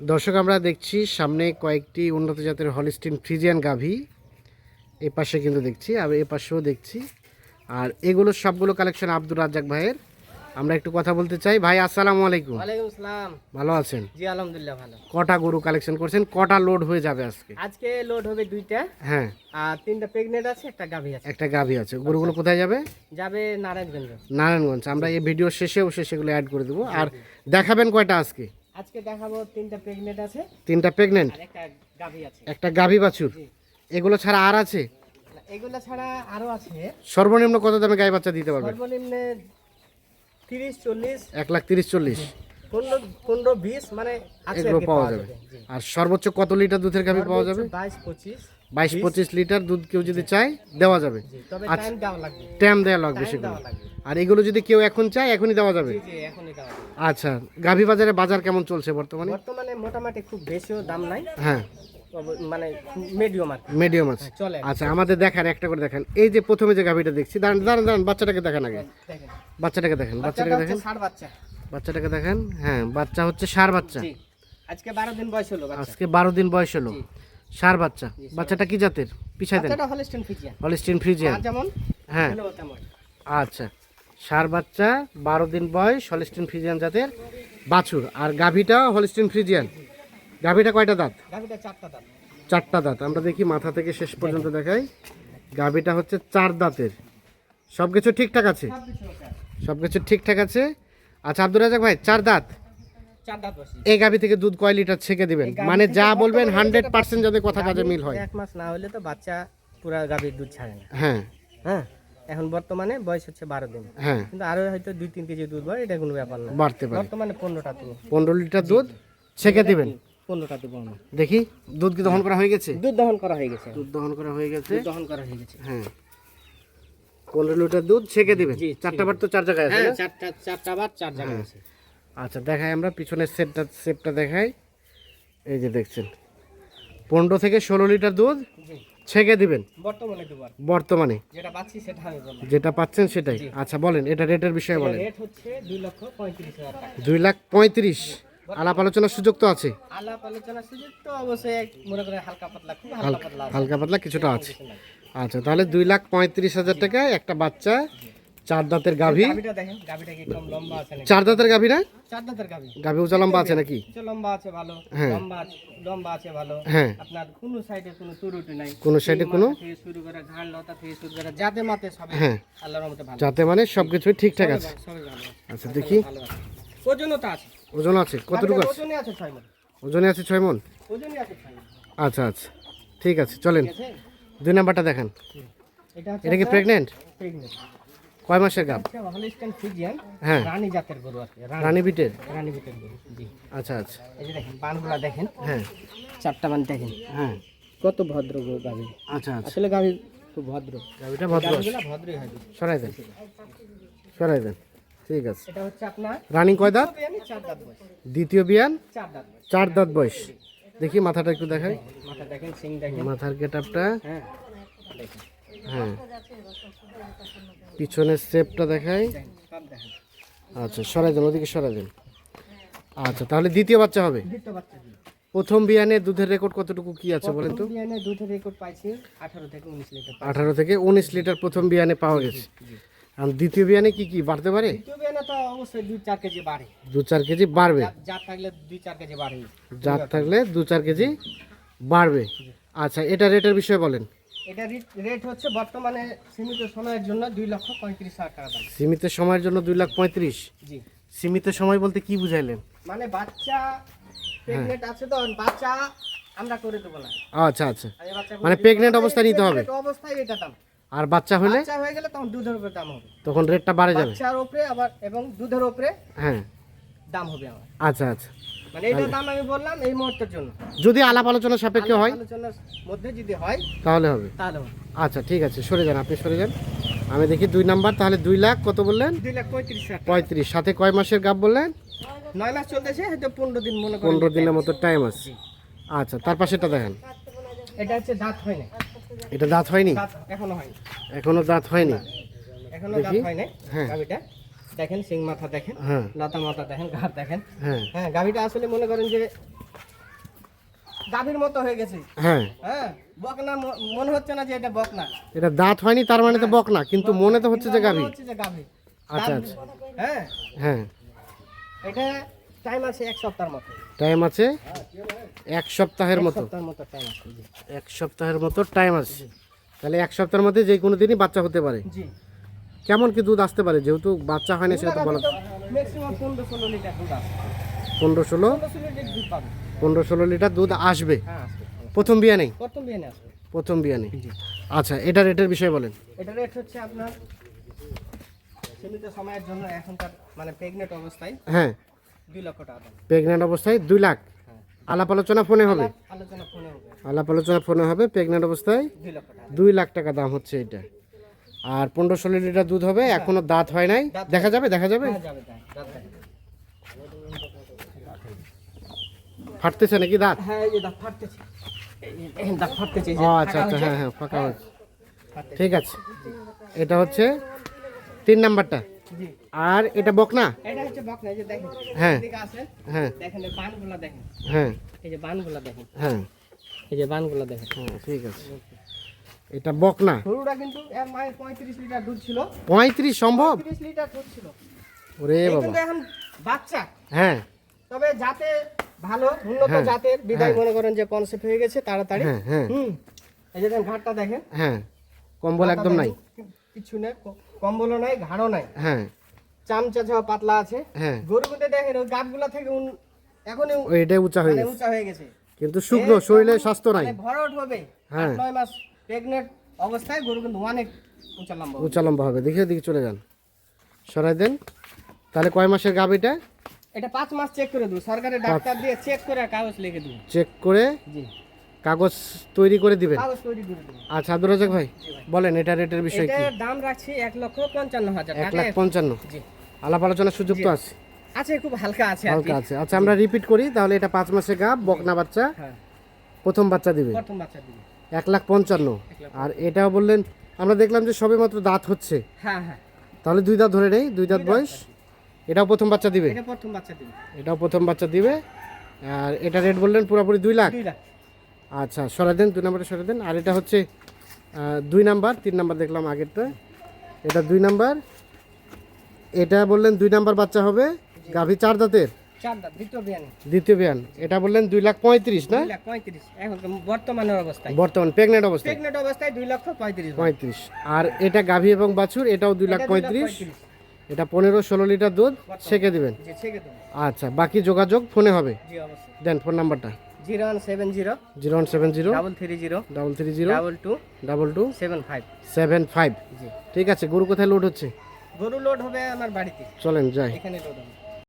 দর্শক আমরা দেখছি সামনে কয়েকটি উন্নত জাতের হলিস্টিন ফ্রিজিয়ান গাভী। এই পাশে কিন্তু দেখছি আর এ পাশেও দেখছি। আর এগুলো সবগুলো কালেকশন আব্দুর রাজ্জাক ভাইয়ের। আমরা একটু কথা বলতে চাই। ভাই আসসালামু আলাইকুম। ওয়ালাইকুম আসসালাম। ভালো আছেন? জি আলহামদুলিল্লাহ ভালো। কটা গরু কালেকশন করছেন? কটা লোড হয়ে যাবে আজকে? আজকে লোড হবে দুইটা। হ্যাঁ। আর তিনটা প্রেগনেন্ট আছে একটা গাভী আছে। একটা গাভী আছে। গরুগুলো কোথায় যাবে? যাবে নারায়ণগঞ্জ। নারায়ণগঞ্জ। আমরা এই ভিডিও শেষেও সে সেগুলো অ্যাড করে দেবো। আর দেখাবেন কয়টা আজকে? আজকে দেখাবো তিনটা প্রেগনেন্ট আছে। তিনটা প্রেগনেন্ট আর একটা গাভী আছে। একটা গাভী বাছুর? এগুলো ছাড়া আর আছে? এগুলো ছাড়া আরও আছে। সর্বনিম্ন কত দামে গাই বাচ্চা দিতে পারবে? সর্বনিম্ন তিরিশ চল্লিশ। এক লাখ তিরিশ চল্লিশ। পনেরো পনেরো বিশ মানে এগুলো পাওয়া যাবে। আর সর্বোচ্চ কত লিটার দুধের গাভী পাওয়া যাবে? বাইশ পঁচিশ। বাইশ পঁচিশ লিটার দুধ কেউ যদি চায় দেওয়া যাবে। আচ্ছা। টাইম দেওয়া লাগবে। ট্যাম দেওয়া লাগবে টাইম সেগুলো। আর এগুলো যদি কেউ এখন চায় এখনই দেওয়া যাবে? আচ্ছা গাভী বাজারে বাজার কেমন চলছে বর্তমানে? বর্তমানে মোটামুটি খুব বেশিও দাম নাই। হ্যাঁ। মানে মিডিয়াম আর মিডিয়াম আছে। আচ্ছা আমাদের দেখান একটা করে দেখান। এই যে প্রথমে যে গাভীটা দেখছি দাঁড়ান দাঁড়ান দাঁড়ান বাচ্চাটাকে দেখান আগে। বাচ্চাটাকে দেখেন বাচ্চাটাকে দেখেন। বাচ্চা। বাচ্চাটাকে দেখেন? হ্যাঁ বাচ্চা হচ্ছে সার বাচ্চা। আজকে বারো দিন বয়স হলো আজকে বারো দিন বয়স হলো। সার বাচ্চা। বাচ্চাটা কি জাতের? পিছাই দেন। হলিস্টিন ফ্রিজিয়ান যেমন হ্যাঁ। আচ্ছা। সার বাচ্চা বারো দিন বয়স হলিস্টিন ফ্রিজিয়ান জাতের বাছুর। আর গাভীটা হলিস্টিন ফ্রিজিয়ান গাভীটা কয়টা দাঁত? চারটা দাঁত। আমরা দেখি মাথা থেকে শেষ পর্যন্ত দেখাই। গাভীটা হচ্ছে চার দাঁতের। সব কিছু ঠিকঠাক আছে? সব কিছু ঠিকঠাক আছে? আচ্ছা আব্দুর রাজাক ভাই চার দাঁত? চার দাঁত এই গাভী থেকে দুধ কয় লিটার ছেঁকে দিবেন? মানে যা বলবেন হান্ড্রেড পার্সেন্ট যাতে কথা কাজে মিল হয়। এক মাস না হলে তো বাচ্চা পুরা গাভীর দুধ ছাড়ে না। হ্যাঁ। হ্যাঁ? এখন বর্তমানে বয়স হচ্ছে বারো দিন। হ্যাঁ। কিন্তু আরও হয়তো দুই তিন কেজি দুধ হয় এটা কোনো ব্যাপার না। বাড়তে পারে। বর্তমানে পনেরোটা দেবো পনেরো লিটার দুধ ছেঁকে দিবেন? পনেরোটা দেবো দেখি দুধ কি দহন করা হয়ে গেছে? দুধ দহন করা হয়ে গেছে। দুধ দহন করা হয়ে গেছে। দহন করা হয়ে গেছে। হ্যাঁ। পনেরো লিটার দুধ ছেঁকে দিবেন। চারটা বার তো চার জায়গায় আছে হ্যাঁ চারটা চারটা বার চার জায়গায় আছে। আচ্ছা দেখাই আমরা পিছনের সেটটা সেটটা দেখাই। এই যে দেখছেন পনেরো থেকে ষোলো লিটার দুধ ছেঁকে দিবেন। বর্তমানে বর্তমানে। যেটা পাচ্ছি সেটা আমি বললাম। যেটা পাচ্ছেন সেটাই। আচ্ছা বলেন এটা রেটের বিষয়ে বলেন। রেট হচ্ছে দুই লক্ষ পঁয়ত্রিশ হাজার টাকা। দুই লাখ পঁয়ত্রিশ। আলাপ আলোচনার সুযোগ তো আছে। আলাপ আলোচনা সুযোগ তো অবশ্যই মনে করে হালকা পাতলা খুব হালকা পাতলা হালকা পাতলা কিছুটা আছে। আচ্ছা তাহলে দুই লাখ পঁয়ত্রিশ হাজার টাকায় একটা বাচ্চা চার দাঁতের গাভী। চার দাঁতের গাভী না? চার দাঁতের গাভী। গাভী উঁচা লম্বা আছে নাকি? লম্বা আছে ভালো। হ্যাঁ। লম্বা আছে- ভালো। হ্যাঁ। আপনার কোনো সাইডে কোনো তুরুটি নাই। কোনো সাইডে কোনো? শুরু করে ঘাড় লতা থেকে শুরু করে যাতে মাতে সবে হ্যাঁ। আল্লাহর রহমতে ভালো। যাতে মানে সব কিছুই ঠিকঠাক আছে। আচ্ছা দেখি। ভালো তো আছে। ওজন আছে কতটুকু আছে? ওজনই আছে ছয় মন। ওজনে আছে ছয় মন? ওজনই আছে ছয় মন। আচ্ছা আচ্ছা। ঠিক আছে চলেন। দুই নাম্বারটা দেখান। এটা কি প্রেগনেন্ট প্রেগনেন্ট কয় মাসের হলিস্টান হ্যাঁ। রানী জাতের গরু আছে রানী। বিটের? রানী জাতের গরু জি। আচ্ছা আচ্ছা। এই যে দেখেন বানগুলা দেখেন। হ্যাঁ। চারটা বান দেখেন। হ্যাঁ। কত ভদ্র গরু গাভী। আচ্ছা আচ্ছা। আসলে গাভী খুব ভদ্র। গাভিটা ভদ্র। ভদ্রই হয়। সরাই দেন। সরাই দেন। ঠিক আছে। এটা হচ্ছে আপনার রানিং কয় দাঁত? দ্বিতীয় বিয়ান চার দাঁত বয়স। দেখি মাথাটা একটু দেখাই। মাথা দেখেন সিং দেখেন। মাথার গেট আপটা হ্যাঁ হ্যাঁ। পিছনের স্টেপটা দেখাই। আচ্ছা সরাই দেন ওদিকে সরাই দেন। আচ্ছা তাহলে দ্বিতীয় বাচ্চা হবে? প্রথম বিয়ানে দুধের রেকর্ড কতটুকু কি আছে বলেন তো? বিয়ানে দুধের রেকর্ড পাইছি থেকে উনিশ লিটার। আঠারো থেকে উনিশ লিটার প্রথম বিয়ানে পাওয়া গেছে। আর দ্বিতীয় বিয়ানে কি কি বাড়তে পারে? দ্বিতীয় বিয়ানে তো অবশ্যই দুই চার কেজি বাড়ে। দু চার কেজি বাড়বে? যা থাকলে দুই চার কেজি জাত থাকলে দু চার কেজি বাড়বে। আচ্ছা এটা রেটের বিষয়ে বলেন। এটা রেট হচ্ছে বর্তমানে সীমিত সময়ের জন্য দুই লক্ষ পঁয়ত্রিশ হাজার টাকা দাম। সীমিত সময়ের জন্য দুই লাখ পঁয়ত্রিশ? জি। সীমিত সময় বলতে কি বুঝাইলেন? মানে বাচ্চা প্রেগনেন্ট আছে তো বাচ্চা আমরা করে দেবো না। আচ্ছা আচ্ছা। মানে pregnant অবস্থায় নিতে হবে? অবস্থায় এটা দাম। আর বাচ্চা হলে? বাচ্চা হয়ে গেলে তখন দুধের উপরে দাম হবে। তখন রেটটা বাড়ে যাবে? বাচ্চার উপরে আবার এবং দুধের উপরে হ্যাঁ। দাম হবে আমার। আচ্ছা আচ্ছা। মানে এটা দাম আমি বললাম এই মুহূর্তের জন্য। যদি আলাপ আলোচনা সাপেক্ষে হয়? আলোচনার মধ্যে যদি হয় তাহলে হবে। তাহলে আচ্ছা ঠিক আছে সরে যান আপনি সরে যান। আমি দেখি দুই নাম্বার তাহলে দুই লাখ কত বললেন? দুই লাখ পঁয়ত্রিশ পঁয়ত্রিশ সাথে কয় মাসের গাপ বললেন? নয় মাস চলতেছে হয়তো পনেরো দিন মনে করেন। পনেরো দিনের মতো টাইম আছে। আচ্ছা তার পাশেটা দেখেন। এটা হচ্ছে দাঁত হয় না এটা দাঁত হয়নি? এখনও হয়নি। এখনও দাঁত হয়নি? এখনও দাঁত হয় না হ্যাঁ। গাভিটা দেখেন সিং মাথা দেখেন হ্যাঁ। লতা মাথা দেখেন ঘাট দেখেন। হ্যাঁ। হ্যাঁ গাভিটা আসলে মনে করেন যে গাভীর মতো হয়ে গেছে। হ্যাঁ। হ্যাঁ বকনা মনে হচ্ছে না যে এটা বকনা। এটা দাঁত হয়নি তার মানে তো বক না কিন্তু মনে তো হচ্ছে যে গাভী। হচ্ছে যে গাভী। আচ্ছা, আচ্ছা। হ্যাঁ। হ্যাঁ। এটা টাইম আছে এক সপ্তাহের মতো। টাইম আছে এক সপ্তাহের মতো। এক সপ্তাহের মতো টাইম আছে। তাহলে এক সপ্তাহের মধ্যে যে কোনো দিনই বাচ্চা হতে পারে। কেমন কি দুধ আসতে পারে? যেহেতু বাচ্চা হয়নি সেটা তো বলা পনেরো ষোলো পনেরো ষোলো? লিটার দুধ দুধ আসবে। হ্যাঁ প্রথম বিয়া নেই প্রথম বিয়ে আসবে। প্রথম বিয়া নেই আচ্ছা এটা রেটের বিষয়ে বলেন। এটা রেট হচ্ছে আপনার সীমিত সময়ের জন্য এখনকার মানে প্রেগনেন্ট অবস্থায়। হ্যাঁ। দুই লক্ষ টাকা দাম। প্রেগনেন্ট অবস্থায় দুই লাখ। হ্যাঁ। আলাপ আলোচনা ফোনে হবে? আলোচনা ফোনে হবে। আলাপ আলোচনা ফোনে হবে প্রেগনেন্ট অবস্থায় দুই লক্ষ টাকা। দুই লাখ টাকা দাম হচ্ছে এটা। আর পনেরো ষোলো লিটার দুধ হবে এখনও দাঁত হয় নাই। দেখা যাবে দেখা যাবে? হ্যাঁ যাবে দাঁত দেখেন। ফাটতেছে নাকি দাঁত? হ্যাঁ এই দাঁত ফাটতেছে। ফাটতেছে ও আচ্ছা আচ্ছা হ্যাঁ হ্যাঁ ফাঁকা হচ্ছে ঠিক আছে। এটা হচ্ছে তিন নাম্বারটা। আর এটা বকনা? এটা হচ্ছে বকনা এই যে দেখেন হ্যাঁ। এদিকে আসেন হ্যাঁ। দেখেন এই বানগুলা দেখেন। হ্যাঁ। এই যে বানগুলা দেখেন। হ্যাঁ। এই যে বানগুলা দেখেন। হ্যাঁ ঠিক আছে। এটা বকনা। গরুটা কিন্তু এর মায়ের পঁয়ত্রিশ লিটার দুধ ছিল। পঁয়ত্রিশ সম্ভব? তিরিশ লিটার দুধ ছিল। ওরে বাবা। কিন্তু এখন বাচ্চা। হ্যাঁ। তবে যাতে ভালো উন্নত হ্যাঁ, জাতের বিদায় হ্যাঁ। মনে করেন যে কনসেপ্ট হয়ে গেছে তাড়াতাড়ি। হ্যাঁ হ্যাঁ। হুম। এই যে দেখেন ঘাটটা দেখেন। হ্যাঁ। কম্বল একদম নাই। কিছু নেই ক- কম্বলও নাই ঘাড়ও নাই। হ্যাঁ। চামচা ছাওয়া পাতলা আছে। হ্যাঁ। গরু কিন্তু দেখেন ওই গাছগুলা থেকে উন- এখনই এটাই উঁচা হয়ে মানে গেছে। উঁচা হয়ে গেছে। কিন্তু শুকনো শরীরে স্বাস্থ্য নাই। মানে ভরট হবে হ্যাঁ। নয় মাস প্রেগনেন্ট অবস্থায় গরু কিন্তু অনেক উঁচা লম্বা উঁচা লম্বা হবে। দেখে দিকে চলে যান। সরাই দেন। তাহলে কয় মাসের গাবিটা এটা? পাঁচ মাস চেক করে দেবো। সরকারের ডাক্তার দিয়ে চেক করে কাগজ লিখে দেবো। চেক করে জি। কাগজ তৈরি করে দিবেন? কাগজ তৈরি করে দেবো আচ্ছা আব্দুর রাজাক ভাই বলেন এটা রেটের বিষয় কি? এটার দাম রাখছি এক লক্ষ পঞ্চান্ন হাজার এক লাখ পঞ্চান্ন। জি। আলাপ আলোচনার সুযোগ তো আছে। আছে খুব হালকা আছে হালকা আছে। আচ্ছা আমরা রিপিট করি তাহলে এটা পাঁচ মাসের গাব বকনা বাচ্চা হ্যাঁ। প্রথম বাচ্চা দিবে। প্রথম বাচ্চা দিবে। এক লাখ পঞ্চান্ন। আর এটাও বললেন আমরা দেখলাম যে সবে মাত্র দাঁত হচ্ছে। হ্যাঁ হ্যাঁ। তাহলে দুই দাঁত ধরে নেই দুই দাঁত বয়স। এটাও প্রথম বাচ্চা দিবে। এটা প্রথম বাচ্চা দিবে। এটাও প্রথম বাচ্চা দিবে। আর এটা রেট বললেন পুরোপুরি দুই লাখ। দুই লাখ। আচ্ছা সরাই দেন দুই নাম্বারটা সরাই দেন। আর এটা হচ্ছে দুই নাম্বার তিন নাম্বার দেখলাম আগেরটা। এটা দুই নাম্বার। এটা বললেন দুই নাম্বার বাচ্চা হবে। গাভী চার দাঁতের? দ্বিতীয় বিয়ানি। এটা বললেন দুই লাখ পঁয়ত্রিশ না? বর্তমানের অবস্থায়। বর্তমান প্রেগনেন্ট অবস্থায়। প্রেগনেন্ট অবস্থায় দুই লক্ষ পঁয়ত্রিশ পঁয়ত্রিশ। আর এটা গাভী এবং বাছুর এটাও দুই লাখ পঁয়ত্রিশ। এটা পনেরো ষোলো লিটার দুধ ছেঁকে দিবেন। আচ্ছা বাকি যোগাযোগ ফোনে হবে। দেন ফোন নাম্বারটা। Zero one seven zero zero one seven zero double three zero double three zero double two double two seven five. Seven five. জি। ঠিক আছে গরু কোথায় লোড হচ্ছে? গরু লোড হবে আমার বাড়িতে। চলেন যাই। এখানে লোড হবে।